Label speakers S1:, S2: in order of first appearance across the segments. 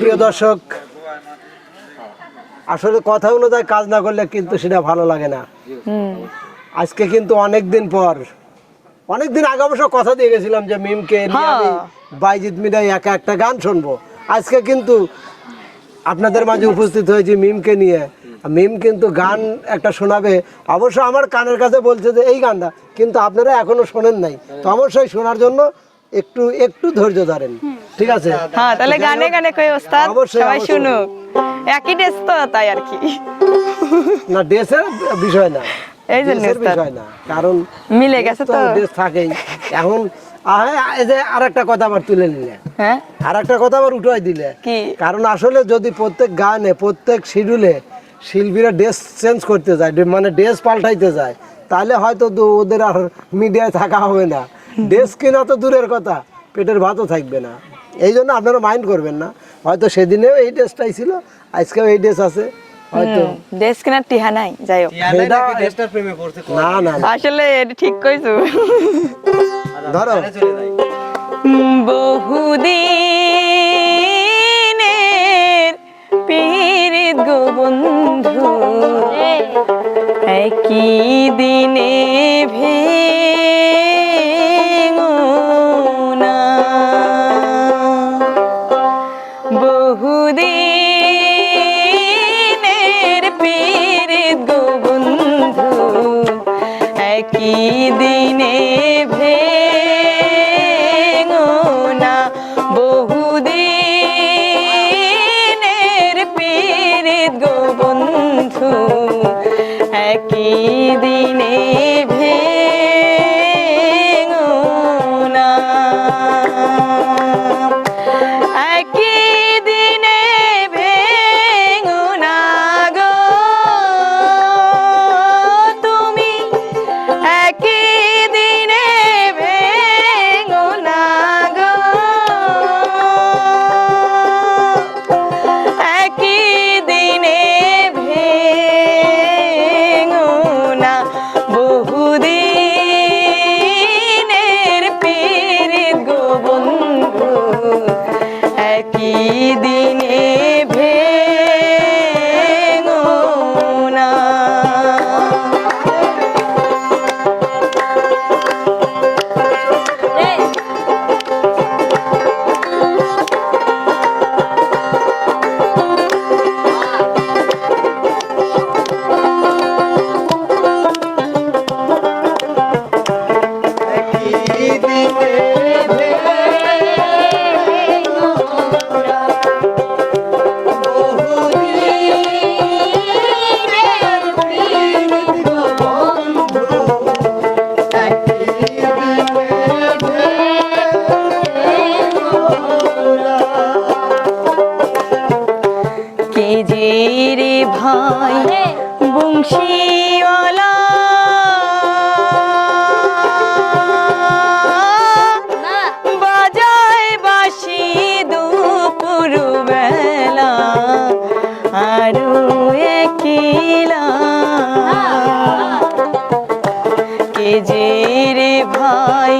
S1: প্রিয় দর্শক। আসলে কথা অনুযায়ী কাজ না করলে কিন্তু সেটা ভালো লাগে না। আজকে কিন্তু অনেক দিন পর অনেক দিন আগে অবশ্য কথা দিয়ে গেছিলাম যে মিমকে নিয়ে আমি বাইজিৎ মিরাই একা একটা গান শুনব। আজকে কিন্তু আপনাদের মাঝে উপস্থিত হয়েছি মিমকে নিয়ে। মিম কিন্তু গান একটা শোনাবে। অবশ্য আমার কানের কাছে বলছে যে এই গানটা কিন্তু আপনারা এখনও শোনেন নাই। তো অবশ্যই শোনার জন্য একটু একটু ধৈর্য ধরেন। ঠিক আছে?
S2: হ্যাঁ তাহলে গানে গানে কই ওস্তাদ? সবাই
S1: অবশ্যই।
S2: শুনুক। একই ড্রেস তো তাই আর কি।
S1: না ড্রেসের বিষয় না।
S2: এই জন্য
S1: ড্রেসের বিষয় না কারণ
S2: মিলে গেছে তো
S1: ড্রেস থাকেই। এখন আহে, এই যে আর একটা কথা আবার তুলে নিলে।
S2: হ্যাঁ?
S1: আর কথা আবার উঠাই দিলে। কারণ আসলে যদি প্রত্যেক গানে প্রত্যেক শিডিউলে শিল্পীরা ড্রেস চেঞ্জ করতে যায় মানে ড্রেস পাল্টাইতে যায় তাহলে হয়তো ওদের আর মিডিয়ায় থাকা হবে না। ড্রেস কেনা তো দূরের কথা পেটের ভাতও থাকবে না। এই জন্য আপনারা মাইন্ড করবেন না। হয়তো সেদিনেও এই ড্রেসটাই ছিল আজকেও এই ড্রেস আছে। হয়তো
S2: ড্রেস কেনার টিহা নাই যাই হোক।
S1: না না না।
S2: আসলে এটা ঠিক কইছো।
S1: ধরো।
S2: বহুদিনের পীড়িত গো বন্ধু একই দিনে ভেঙো একই দিনে যে রে ভাই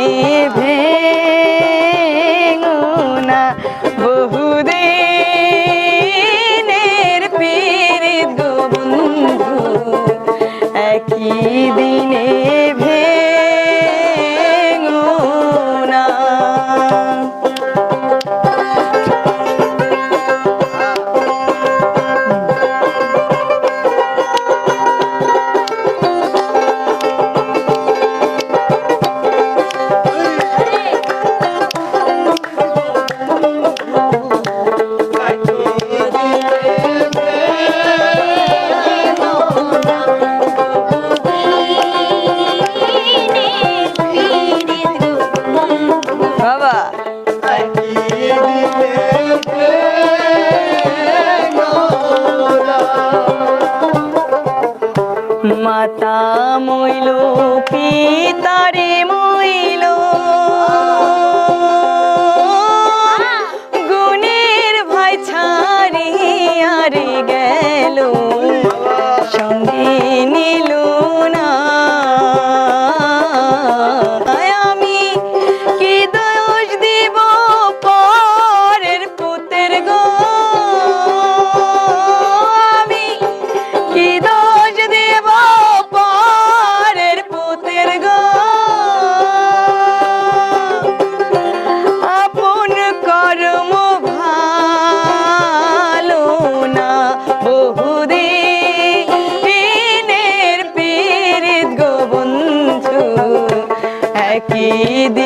S2: দিনে একই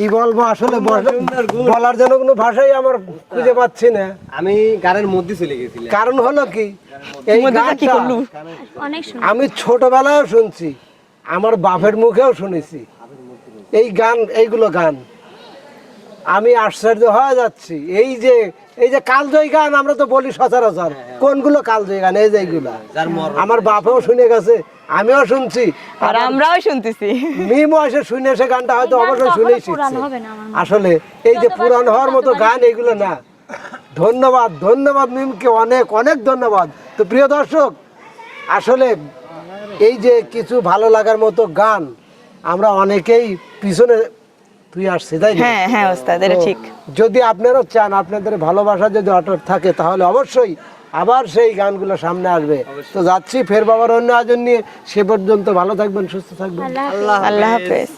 S2: কি
S1: বলব আসলে বলার জন্য কোনো ভাষাই আমার খুঁজে পাচ্ছি না।
S3: আমি গানের মধ্যে চলে গেছি
S1: কারণ হলো কি? এই গানটা আমি ছোটবেলায় শুনছি আমার বাপের মুখেও শুনেছি। এই গান এইগুলো গান। আমি আশ্চর্য হয়ে যাচ্ছি। এই যে এই যে কালজয়ী গান আমরা তো বলি সচরাচর। কোনগুলো কালজয়ী গান এই যে এইগুলা। আমার বাপেও শুনে গেছে আমিও শুনছি।
S2: আর আমরাও শুনতেছি।
S1: মিমও এসে শুনে সে গানটা হয়তো অবশ্যই শুনেই
S4: পুরান
S1: শিখছে। আসলে এই যে পুরান হওয়ার মতো গান এগুলো না। ধন্যবাদ ধন্যবাদ মিমকে অনেক অনেক ধন্যবাদ। তো প্রিয় দর্শক আসলে এই যে কিছু ভালো লাগার মতো গান আমরা অনেকেই পিছনে তুই আসছি তাই
S2: হ্যাঁ হ্যাঁ ওস্তাদ এটা ঠিক।
S1: যদি আপনারা চান আপনাদের ভালোবাসা যদি অটুট থাকে তাহলে অবশ্যই আবার সেই গানগুলো সামনে আসবে। তো যাচ্ছি ফের বাবার অন্য আয়োজন নিয়ে। সে পর্যন্ত ভালো থাকবেন সুস্থ থাকবেন।
S2: আল্লাহ হাফেজ।